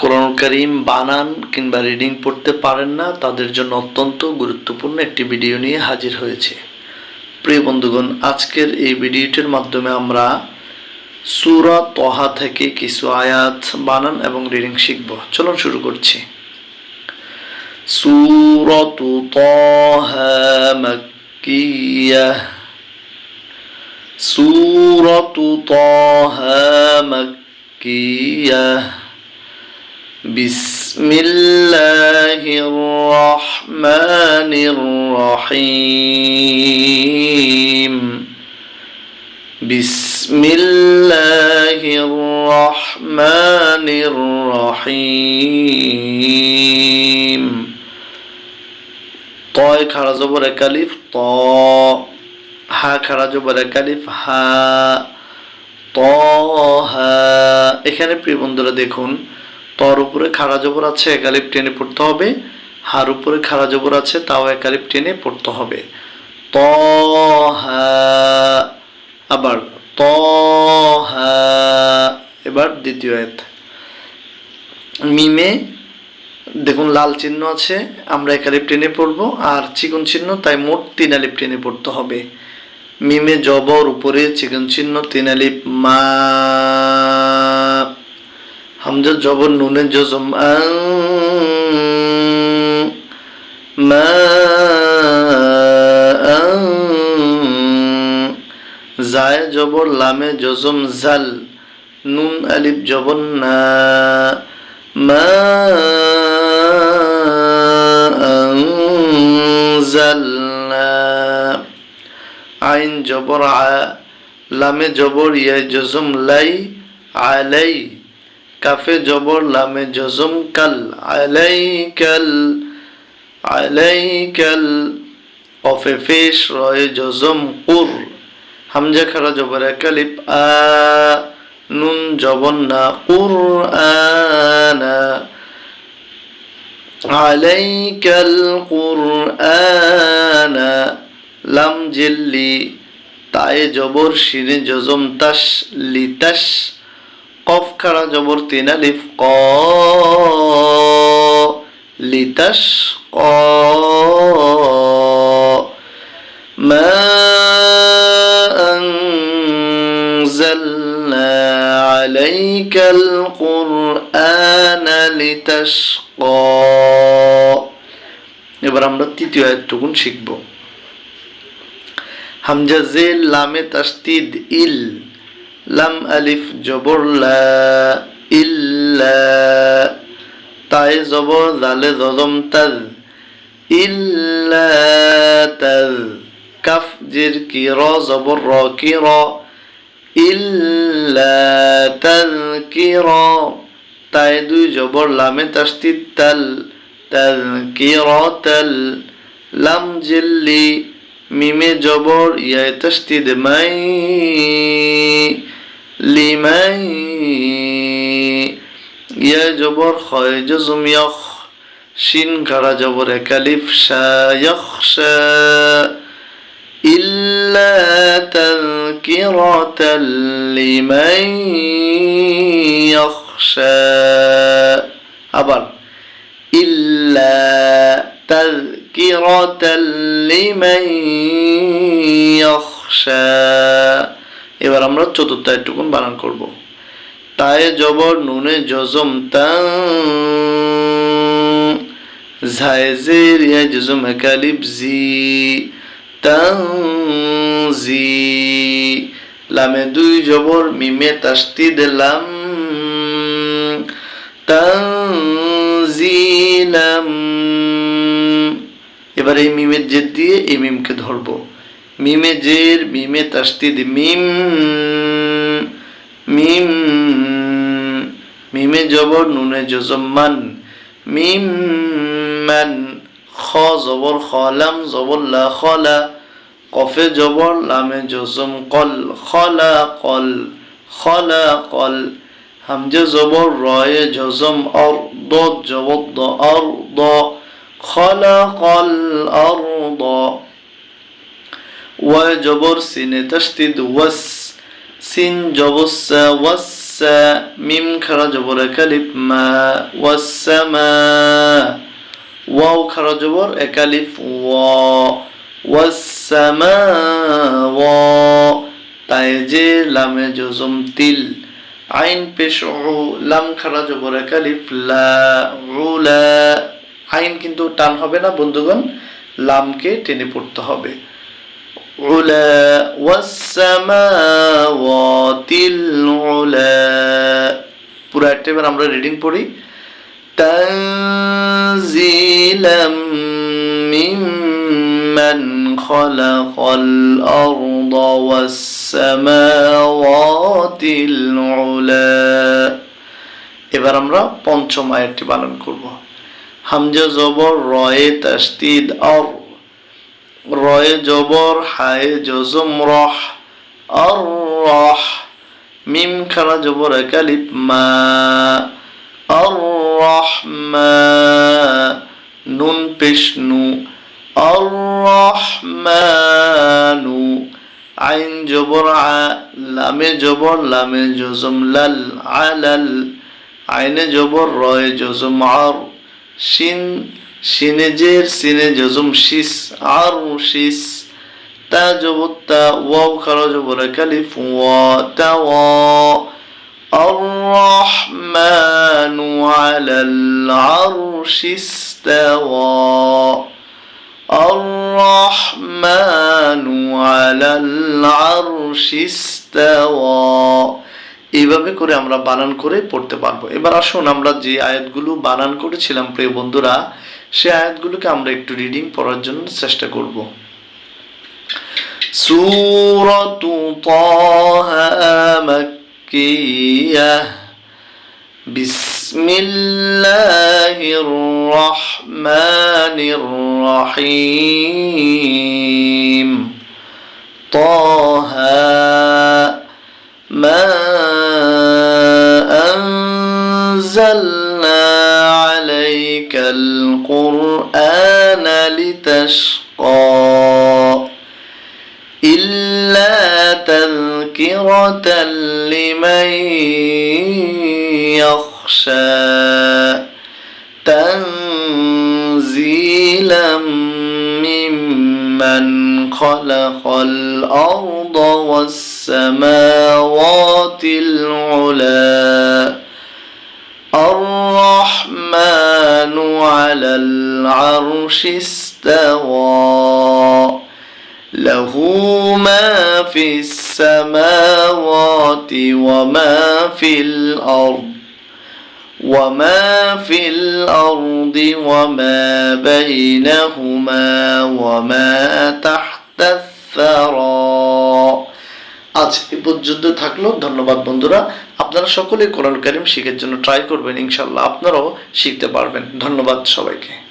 কোরআন করিম বানান কিংবা রিডিং পড়তে পারেন না, তাদের জন্য অত্যন্ত গুরুত্বপূর্ণ একটি ভিডিও নিয়ে হাজির হয়েছে। প্রিয় বন্ধুগণ, আজকের এই ভিডিওটির মাধ্যমে আমরা সুরা তহা থেকে কিছু আয়াত বানান এবং রিডিং শিখব। চলুন শুরু করছি। সুরতু তহা মাক্কিয়াহ। بسم الله الرحمن الرحيم بسم الله الرحمن الرحيم طاي خرج بر كلف طا হা খারাজ কালিফ হা ত হা এখানে প্রিয় বন্ধুরা দেখুন তর উপরে খাড়া জবর আছে, একালিপ টেনে পড়তে হবে। হার উপরে খাড়া জবর আছে, তাও একালিপ টেনে পড়তে হবে। ত আবার ত এবার দ্বিতীয় এত। মিমে দেখুন লাল চিহ্ন আছে, আমরা একালিপ টেনে পড়ব, আর চিকন চিহ্ন, তাই মোট তিন আলিপ টেনে পড়তে হবে। মিমে জবর, উপরে চিকন চিহ্ন, তিন আলিপ মা হামজা জবর নুনের জজম মা জায় জবর, লামে জজম, জাল, নুন, আলিফ, জবর, না আইন জবর, আ, লামে জবর, ইয়ায় জজম, লাই আলাই কাফে জবর লামে জজম কাল, আলাইকাল আলাইকাল। অফে ফেশ রয়ে জজম কুর। হামজা খারা জবর একালিপ আ, নুন জবন না, কুর আনা আলাইকাল কুর আনা লাম জিল্লি, তায়ে জবর শিরে জজম তাস লিতাস কফ খাড়া জবর তিন আলিফ ক লিতাস ক ما أنزلنا عليك القرآن لتشقى এবার আমরা তৃতীয় আয়াতটুকুন শিখব হামজা জেল লামে তাস্তিদ ইল লাম আলিফ জবর লা ইল্লা তাই জবর জালে জজম তাজ ইল্লা তাজ কাফ জির কি র জবর র কি র ইল্লা তাজ কি র তাই দুই জবর লামে তাস্তিদ তাল তাজ কি র তাল লাম জিল্লি মিমে জবর ইয়ায় তাস্তিদ মাই লিমাই ইয়া জবর খয় জজম ইয়খ শিন কারা জবর একালিফ শা ইয়খশা إلا تذكرة لمن يخشى আবার إلا تذكرة لمن يخشى এবার আমরা চতুর্থ একটুকুন বানান করব তায়ে জবর নুনে জজম তাং ঝায়জের ইয়া জজম একালিব জি তাং জি লামে দুই জবর মিমে তাস্তি দিলাম তাং এবার এই মিমের জেদ দিয়ে এই মিমকে ধরবো। মিমে জের, মিমে তাস্তিদ, মিম মিম, মিমে জবর, নুনে জজমান মিম মান, খ জবর খলাম জবর, লা খলা কফে জবর, লামে জজম কল খলা কল খলা কল, হামজে জবর, রয়ে জজম অর, দ জবর, দ অর, দ خلق الأرض وجبر سين تشدد وس سين جبس وس ميم كرا جبر كلب ما والسماء واو كرا جبر كلف و والسماء و تايجي لام جزم تل عين بشعو لم كرا جبر كلف لا علا আইন কিন্তু টান হবে না, বন্ধুগণ। লামকে টেনে পড়তে হবে। পুরো একটা এবার আমরা রিডিং পড়ি। তানজিলাম মিম্মান খালাকাল আরদ ওয়াসসামাওয়াতিল উলা। এবার আমরা পঞ্চম আয়াতটি পালন করব। হামজা জবর রয়ে তাসদিদ আর, রয়ে জবর হায় জজম রহ আর রহ, মিম খানা জবর একালিপ মা, আর রহমা নুন পেশনু, আর রহমানু আইন জবর আ, লামে জবর, লামে জজম লাল আলাল, আইনে জবর রয়ে জজম আর شين شينجير سينجزوم شيس عرو شيس. تا جبتا واو خرج بركلف وتوا الرحمن على العرش استوى. الرحمن على العرش استوى. এইভাবে করে আমরা বানান করে পড়তে পারবো এবার আসুন আমরা যে আয়াতগুলো বানান করেছিলাম প্রিয় বন্ধুরা সে আয়াতগুলোকে আমরা একটু রিডিং পড়ার জন্য চেষ্টা করব সুরতু তাহা মাক্কিয়াহ بسم الله الرحمن الرحيم طه أنزلنا عليك القرآن لتشقى إلا تذكرة لمن يخشى تنزيلا ممن خلق الأرض والسماوات العلا الرحمن على العرش استوى. له ما في السماوات وما في الأرض وما في الأرض وما بينهما وما تحت الثرى. আজ এ পর্যন্ত থাকল। ধন্যবাদ বন্ধুরা। আপনারা সকলে কোরআন কারিম শিখের জন্য ট্রাই করবেন ইনশাল্লাহ আপনারাও শিখতে পারবেন। ধন্যবাদ সবাইকে।